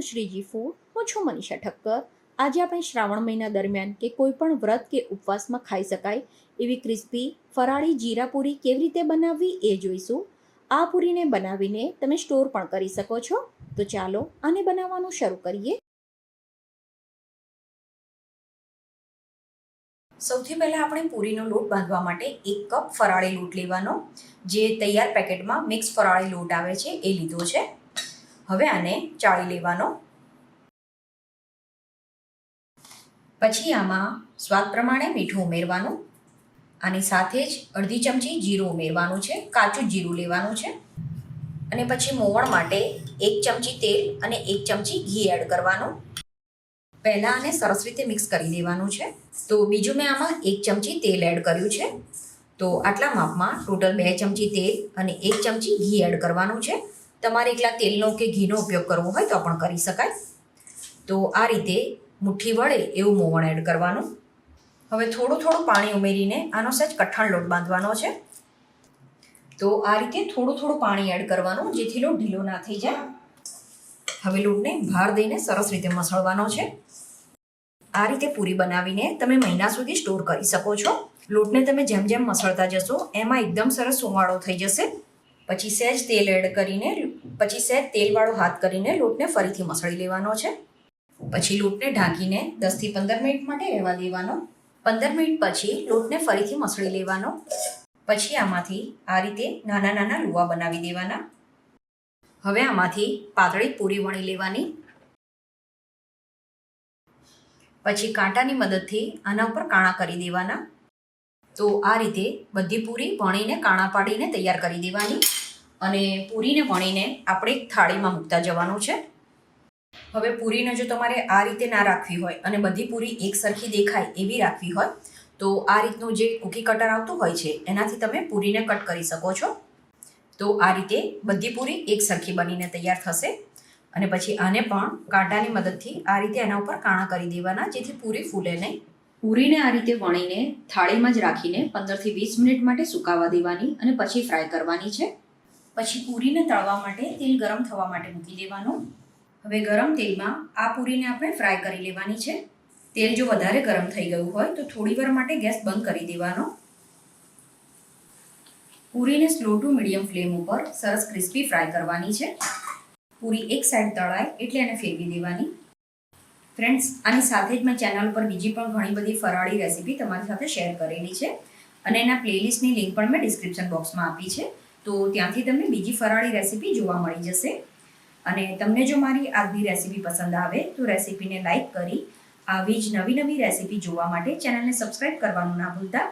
Two Shriji food હું છું મનીષા ઠક્કર. આજે આપણે શ્રાવણ મહિના દરમિયાન કે કોઈ પણ વ્રત કે ઉપવાસમાં ખાઈ શકાય એવી ક્રિસ્પી, ફરાળી જીરા પૂરી કેવી રીતે બનાવવી એ જોઈશું. આ પૂરીને બનાવીને તમે સ્ટોર પણ કરી શકો છો. તો ચાલો આને બનાવવાનું શરૂ કરીએ. સૌથી પહેલાં આપણે પૂરીનો લોટ બાંધવા માટે એક કપ ફરાળી લોટ લેવાનો. જે તૈયાર પેકેટમાં મિક્સ ફરાળી લોટ આવે છે એ લીધો છે. હવે આને ચાળી લેવાનો. પછી આમાં સ્વાદ પ્રમાણે મીઠું ઉમેરવાનું. આની સાથે જ અડધી ચમચી જીરું ઉમેરવાનું છે, કાચું જીરું લેવાનું છે. અને પછી મોવણ માટે એક ચમચી તેલ અને એક ચમચી ઘી એડ કરવાનું. પહેલાં આને સરસ રીતે મિક્સ કરી દેવાનું છે. તો બીજું મેં આમાં એક ચમચી તેલ એડ કર્યું છે. તો આટલા માપમાં ટોટલ બે ચમચી તેલ અને એક ચમચી ઘી એડ કરવાનું છે. તમારે એકલા તેલનો કે ઘીનો ઉપયોગ કરવો હોય તો પણ કરી શકાય. તો આ રીતે મુઠ્ઠી વળે એવું મોવણ એડ કરવાનું. હવે થોડું થોડું પાણી ઉમેરીને આનો સહેજ કઠણ લોટ બાંધવાનો છે. તો આ રીતે થોડું થોડું પાણી એડ કરવાનું જેથી લોટ ઢીલો ના થઈ જાય. હવે લોટને ભાર દઈને સરસ રીતે મસળવાનો છે. આ રીતે પૂરી બનાવીને તમે મહિના સુધી સ્ટોર કરી શકો છો. લોટને તમે જેમ જેમ મસળતા જશો, એમાં એકદમ સરસ સુવાળો થઈ જશે. પછી સહેજ તેલ એડ કરીને પછી સહેજ તેલવાળો હાથ કરીને લોટને ફરીથી મસળી લેવાનો છે. પછી લોટને ઢાંકીને દસથી પંદર મિનિટ માટે રહેવા દેવાનો. પંદર મિનિટ પછી લોટને ફરીથી મસળી લેવાનો. પછી આમાંથી આ રીતે નાના નાના લુવા બનાવી દેવાના. હવે આમાંથી પાતળી પૂરી વણી લેવાની. પછી કાંટાની મદદથી આના ઉપર કાણા કરી દેવાના. તો આ રીતે બધી પૂરી વણીને કાણા પાડીને તૈયાર કરી દેવાની. અને પૂરીને વણીને આપણે એક થાળીમાં મૂકતા જવાનું છે. હવે પૂરીને જો તમારે આ રીતે ના રાખવી હોય અને બધી પૂરી એક સરખી દેખાય એવી રાખવી હોય, તો આ રીતનું જે કૂકી કટર આવતું હોય છે, એનાથી તમે પૂરીને કટ કરી શકો છો. તો આ રીતે બધી પૂરી એક સરખી બનીને તૈયાર થશે. અને પછી આને પણ કાંટાની મદદથી આ રીતે એના ઉપર કાણા કરી દેવાના, જેથી પૂરી ફૂલે નહીં. પૂરીને આ રીતે વણીને થાળીમાં જ રાખીને પંદરથી વીસ મિનિટ માટે સુકાવા દેવાની અને પછી ફ્રાય કરવાની છે. પછી પૂરીને તળવા માટે તેલ ગરમ થવા માટે મૂકી દેવાનું. હવે ગરમ તેલમાં આ પૂરીને આપણે ફ્રાય કરી લેવાની છે. તેલ જો વધારે ગરમ થઈ ગયું હોય તો થોડી વાર માટે ગેસ બંધ કરી દેવાનો. પૂરીને સ્લો ટુ મીડિયમ ફ્લેમ ઉપર સરસ ક્રિસ્પી ફ્રાય કરવાની છે. પૂરી એક સાઈડ તળાય એટલે એને ફેરવી દેવાની. ફ્રેન્ડ્સ, આની સાથે જ મેં ચેનલ પર બીજી પણ ઘણી બધી ફરાળી રેસીપી તમારી સાથે શેર કરેલી છે. અને એના પ્લેલિસ્ટની લિંક પણ મેં ડિસ્ક્રિપ્શન બોક્સમાં આપી છે. તો ત્યાંથી તમને બીજી ફરાળી રેસીપી જોવા મળી જશે. અને તમને જો મારી આજની રેસીપી પસંદ આવે, તો રેસીપીને લાઇક કરી આવી જ નવી નવી રેસીપી જોવા માટે ચેનલને સબસ્ક્રાઇબ કરવાનું ના ભૂલતા.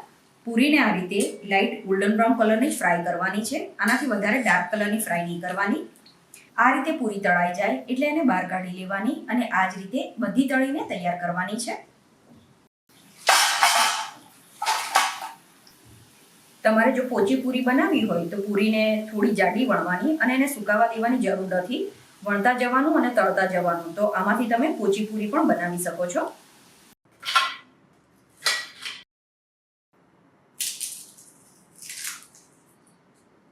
પૂરીને આ રીતે લાઇટ ગોલ્ડન બ્રાઉન કલરની જ ફ્રાય કરવાની છે. આનાથી વધારે ડાર્ક કલરની ફ્રાય નહીં કરવાની. આ રીતે પૂરી તળાઈ જાય એટલે એને બહાર કાઢી લેવાની અને આ જ રીતે બધી તળીને તૈયાર કરવાની છે. તમારે જો પોચી પૂરી બનાવવી હોય તો પૂરીને થોડી જાડી વણવાની અને એને સુકાવા દેવાની જરૂર નથી. વણતા જવાનું અને તળતા જવાનું. તો આમાંથી તમે પોચી પૂરી પણ બનાવી શકો છો.